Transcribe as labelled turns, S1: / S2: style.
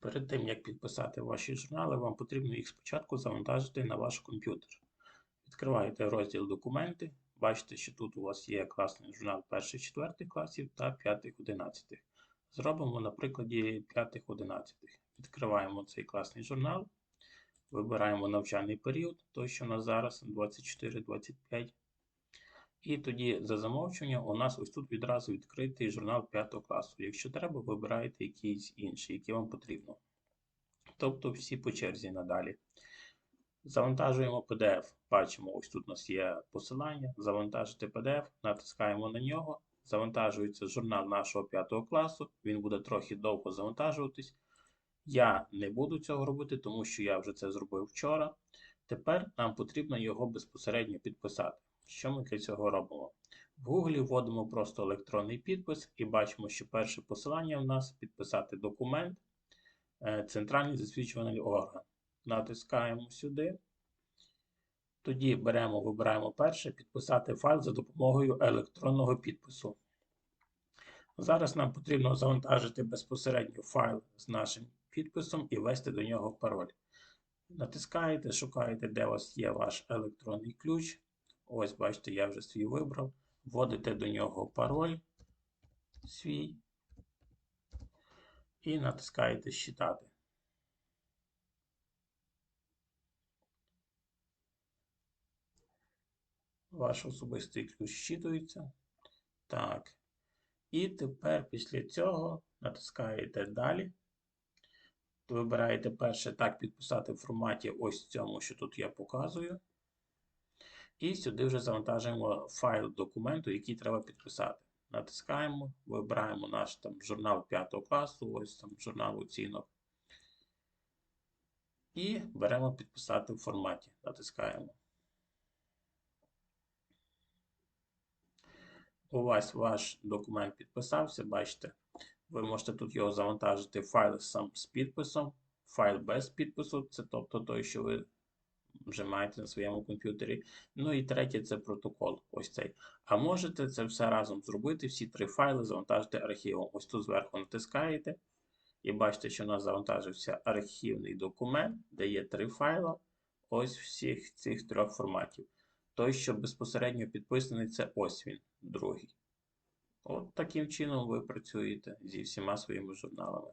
S1: Перед тим, як підписати ваші журнали, вам потрібно їх спочатку завантажити на ваш комп'ютер. Відкриваєте розділ Документи. Бачите, що тут у вас є класний журнал 1-4 класів та 5-11. Зробимо на прикладі 5-11. Відкриваємо цей класний журнал. Вибираємо навчальний період, той, що у нас зараз 24-25. І тоді за замовчування у нас ось тут відразу відкритий журнал 5 класу. Якщо треба, вибираєте якийсь інший, який вам потрібно. Тобто всі по черзі надалі. Завантажуємо PDF. Бачимо, ось тут у нас є посилання. Завантажити PDF, натискаємо на нього. Завантажується журнал нашого 5 класу. Він буде трохи довго завантажуватись. Я не буду цього робити, тому що я вже це зробив вчора. Тепер нам потрібно його безпосередньо підписати. Що ми для цього робимо? В Google вводимо просто електронний підпис і бачимо, що перше посилання в нас підписати документ, е, центральний засвідчувальний орган. Натискаємо сюди. Тоді беремо, вибираємо перше, підписати файл за допомогою електронного підпису. Зараз нам потрібно завантажити безпосередньо файл з нашим підписом і ввести до нього пароль. Натискаєте, шукаєте, де у вас є ваш електронний ключ. Ось, бачите, я вже свій вибрав. Вводите до нього пароль свій і натискаєте Считати. Ваш особистий ключ щитується. Так. І тепер після цього натискаєте Далі. Вибираєте перше так підписати в форматі ось цьому, що тут я показую. І сюди вже завантажуємо файл документу, який треба підписати. Натискаємо, вибираємо наш там журнал 5 класу, ось там журнал оцінок. І беремо підписати в форматі. Натискаємо. У вас ваш документ підписався, бачите, ви можете тут його завантажити файл сам з підписом, файл без підпису, це тобто той, що ви вже маєте на своєму комп'ютері. Ну і третє це протокол. Ось цей. А можете це все разом зробити, всі три файли завантажити архівом. Ось тут зверху натискаєте. І бачите, що у нас завантажився архівний документ, де є три файла. Ось всіх цих трьох форматів. Той, що безпосередньо підписаний, це ось він, другий. От таким чином ви працюєте зі всіма своїми журналами.